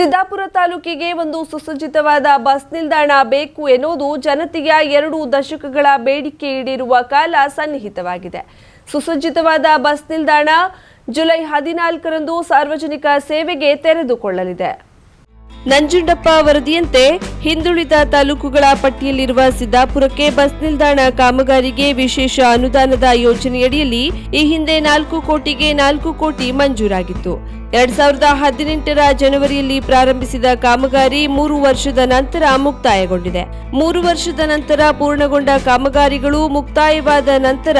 ಸಿದ್ದಾಪುರ ತಾಲೂಕಿಗೆ ಒಂದು ಸುಸಜ್ಜಿತವಾದ ಬಸ್ ನಿಲ್ದಾಣ ಬೇಕು ಎನ್ನುವುದು ಜನತೆಯ ಎರಡು ದಶಕಗಳ ಬೇಡಿಕೆ ಈಡೇರುವ ಕಾಲ ಸನ್ನಿಹಿತವಾಗಿದೆ. ಸುಸಜ್ಜಿತವಾದ ಬಸ್ ನಿಲ್ದಾಣ ಜುಲೈ ಹದಿನಾಲ್ಕರಂದು ಸಾರ್ವಜನಿಕ ಸೇವೆಗೆ ತೆರೆದುಕೊಳ್ಳಲಿದೆ. ನಂಜುಂಡಪ್ಪ ವರದಿಯಂತೆ ಹಿಂದುಳಿದ ತಾಲೂಕುಗಳ ಪಟ್ಟಿಯಲ್ಲಿರುವ ಸಿದ್ದಾಪುರಕ್ಕೆ ಬಸ್ ನಿಲ್ದಾಣ ಕಾಮಗಾರಿಗೆ ವಿಶೇಷ ಅನುದಾನದ ಯೋಜನೆಯಡಿಯಲ್ಲಿ ಈ ಹಿಂದೆ ನಾಲ್ಕು ಕೋಟಿಗೆ ನಾಲ್ಕು ಕೋಟಿ ಮಂಜೂರಾಗಿತ್ತು. ಎರಡ್ ಸಾವಿರದ ಹದಿನೆಂಟರ ಜನವರಿಯಲ್ಲಿ ಪ್ರಾರಂಭಿಸಿದ ಕಾಮಗಾರಿ ಮೂರು ವರ್ಷದ ನಂತರ ಮುಕ್ತಾಯಗೊಂಡಿದೆ. ಮೂರು ವರ್ಷದ ನಂತರ ಪೂರ್ಣಗೊಂಡ ಕಾಮಗಾರಿಗಳು ಮುಕ್ತಾಯವಾದ ನಂತರ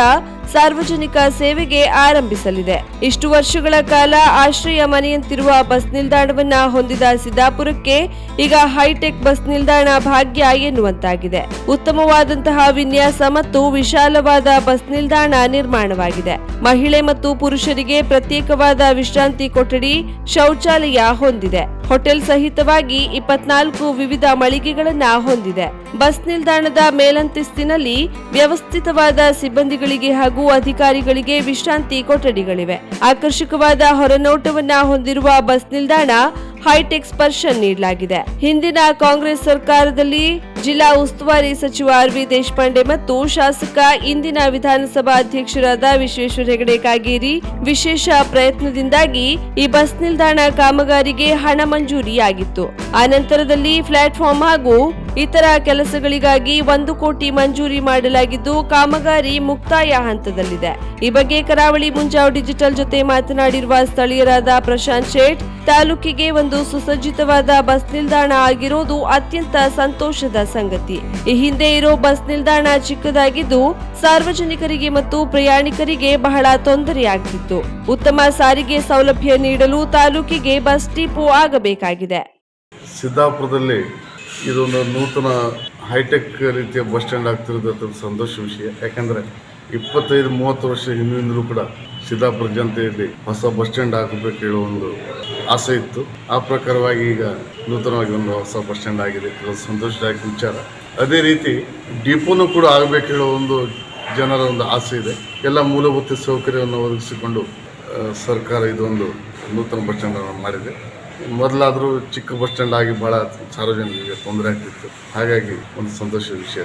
ಸಾರ್ವಜನಿಕ ಸೇವೆಗೆ ಆರಂಭಿಸಲಿದೆ. ಇಷ್ಟು ವರ್ಷಗಳ ಕಾಲ ಆಶ್ರಯ ಮನೆಯಂತಿರುವ ಬಸ್ ನಿಲ್ದಾಣವನ್ನ ಹೊಂದಿದ ಸಿದ್ದಾಪುರಕ್ಕೆ ಈಗ ಹೈಟೆಕ್ ಬಸ್ ನಿಲ್ದಾಣ ಭಾಗ್ಯ ಎನ್ನುವಂತಾಗಿದೆ. ಉತ್ತಮವಾದಂತಹ ವಿನ್ಯಾಸ ಮತ್ತು ವಿಶಾಲವಾದ ಬಸ್ ನಿಲ್ದಾಣ ನಿರ್ಮಾಣವಾಗಿದೆ. ಮಹಿಳೆ ಮತ್ತು ಪುರುಷರಿಗೆ ಪ್ರತ್ಯೇಕವಾದ ವಿಶ್ರಾಂತಿ ಕೊಠಡಿ ಶೌಚಾಲಯ ಹೊಂದಿದೆ. ಹೋಟೆಲ್ ಸಹಿತವಾಗಿ ಇಪ್ಪತ್ನಾಲ್ಕು ವಿವಿಧ ಮಳಿಗೆಗಳನ್ನ ಹೊಂದಿದೆ. ಬಸ್ ನಿಲ್ದಾಣದ ಮೇಲಂತಸ್ತಿನಲ್ಲಿ ವ್ಯವಸ್ಥಿತವಾದ ಸಿಬ್ಬಂದಿಗಳಿಗೆ ಹಾಗೂ ಅಧಿಕಾರಿಗಳಿಗೆ ವಿಶ್ರಾಂತಿ ಕೊಠಡಿಗಳಿವೆ. ಆಕರ್ಷಕವಾದ ಹೊರನೋಟವನ್ನ ಹೊಂದಿರುವ ಬಸ್ ನಿಲ್ದಾಣ ಹೈಟೆಕ್ ಸ್ಪರ್ಶ ನೀಡಲಾಗಿದೆ. ಹಿಂದಿನ ಕಾಂಗ್ರೆಸ್ ಸರ್ಕಾರದಲ್ಲಿ ಜಿಲ್ಲಾ ಉಸ್ತುವಾರಿ ಸಚಿವ ಆರ್ ವಿ ದೇಶಪಾಂಡೆ ಮತ್ತು ಶಾಸಕ ಇಂದಿನ ವಿಧಾನಸಭಾ ಅಧ್ಯಕ್ಷರಾದ ವಿಶ್ವೇಶ್ವರ ಹೆಗಡೆ ಕಾಗೇರಿ ವಿಶೇಷ ಪ್ರಯತ್ನದಿಂದಾಗಿ ಈ ಬಸ್ ನಿಲ್ದಾಣ ಕಾಮಗಾರಿಗೆ ಹಣ ಮಂಜೂರಿಯಾಗಿತ್ತು. ಆ ನಂತರದಲ್ಲಿ ಪ್ಲಾಟ್ಫಾರ್ಮ್ ಹಾಗೂ ಇತರ ಕೆಲಸಗಳಿಗಾಗಿ ಒಂದು ಕೋಟಿ ಮಂಜೂರಿ ಮಾಡಲಾಗಿದ್ದು, ಕಾಮಗಾರಿ ಮುಕ್ತಾಯ ಹಂತದಲ್ಲಿದೆ. ಈ ಬಗ್ಗೆ ಕರಾವಳಿ ಮುಂಜಾವ್ ಡಿಜಿಟಲ್ ಜೊತೆ ಮಾತನಾಡಿರುವ ಸ್ಥಳೀಯರಾದ ಪ್ರಶಾಂತ್ ಶೇಟ್, ತಾಲೂಕಿಗೆ ಒಂದು ಸುಸಜ್ಜಿತವಾದ ಬಸ್ ನಿಲ್ದಾಣ ಆಗಿರೋದು ಅತ್ಯಂತ ಸಂತೋಷದ ಸಂಗತಿ. ಈ ಹಿಂದೆ ಇರೋ ಬಸ್ ನಿಲ್ದಾಣ ಚಿಕ್ಕದಾಗಿದ್ದು, ಸಾರ್ವಜನಿಕರಿಗೆ ಮತ್ತು ಪ್ರಯಾಣಿಕರಿಗೆ ಬಹಳ ತೊಂದರೆಯಾಗ್ತಿತ್ತು. ಉತ್ತಮ ಸಾರಿಗೆ ಸೌಲಭ್ಯ ನೀಡಲು ತಾಲೂಕಿಗೆ ಬಸ್ ಡಿಪೋ ಆಗಬೇಕಾಗಿದೆ. ಸಿದ್ದಾಪುರದಲ್ಲಿ ಇದೊಂದು ನೂತನ ಹೈಟೆಕ್ ರೀತಿಯ ಬಸ್ ಸ್ಟ್ಯಾಂಡ್ ಆಗ್ತಿರೋದು ಸಂತೋಷ ವಿಷಯ. ಯಾಕಂದರೆ ಇಪ್ಪತ್ತೈದು, ಮೂವತ್ತು ವರ್ಷ ಹಿಂದಿನಿಂದಲೂ ಕೂಡ ಸಿದ್ದಾಪುರ ಜನತೆಯಲ್ಲಿ ಹೊಸ ಬಸ್ ಸ್ಟ್ಯಾಂಡ್ ಆಗಬೇಕು ಹೇಳೋ ಒಂದು ಆಸೆ ಇತ್ತು. ಆ ಪ್ರಕಾರವಾಗಿ ಈಗ ನೂತನವಾಗಿ ಒಂದು ಹೊಸ ಬಸ್ ಸ್ಟ್ಯಾಂಡ್ ಆಗಿದೆ ಇದು ಸಂತೋಷದಾಯಕ ವಿಚಾರ. ಅದೇ ರೀತಿ ಡಿಪೋನು ಕೂಡ ಆಗಬೇಕು ಹೇಳೋ ಒಂದು ಜನರ ಒಂದು ಆಸೆ ಇದೆ. ಎಲ್ಲ ಮೂಲಭೂತ ಸೌಕರ್ಯವನ್ನು ಒದಗಿಸಿಕೊಂಡು ಸರ್ಕಾರ ಇದೊಂದು ನೂತನ ಬಸ್ ಸ್ಟ್ಯಾಂಡನ್ನು ಮಾಡಿದೆ. ಮೊದಲಾದರೂ ಚಿಕ್ಕ ಬಸ್ ಸ್ಟ್ಯಾಂಡ್ ಆಗಿ ಭಾಳ ಸಾರ್ವಜನಿಕರಿಗೆ ತೊಂದರೆ ಆಗ್ತಿತ್ತು. ಹಾಗಾಗಿ ಒಂದು ಸಂತೋಷದ ವಿಷಯ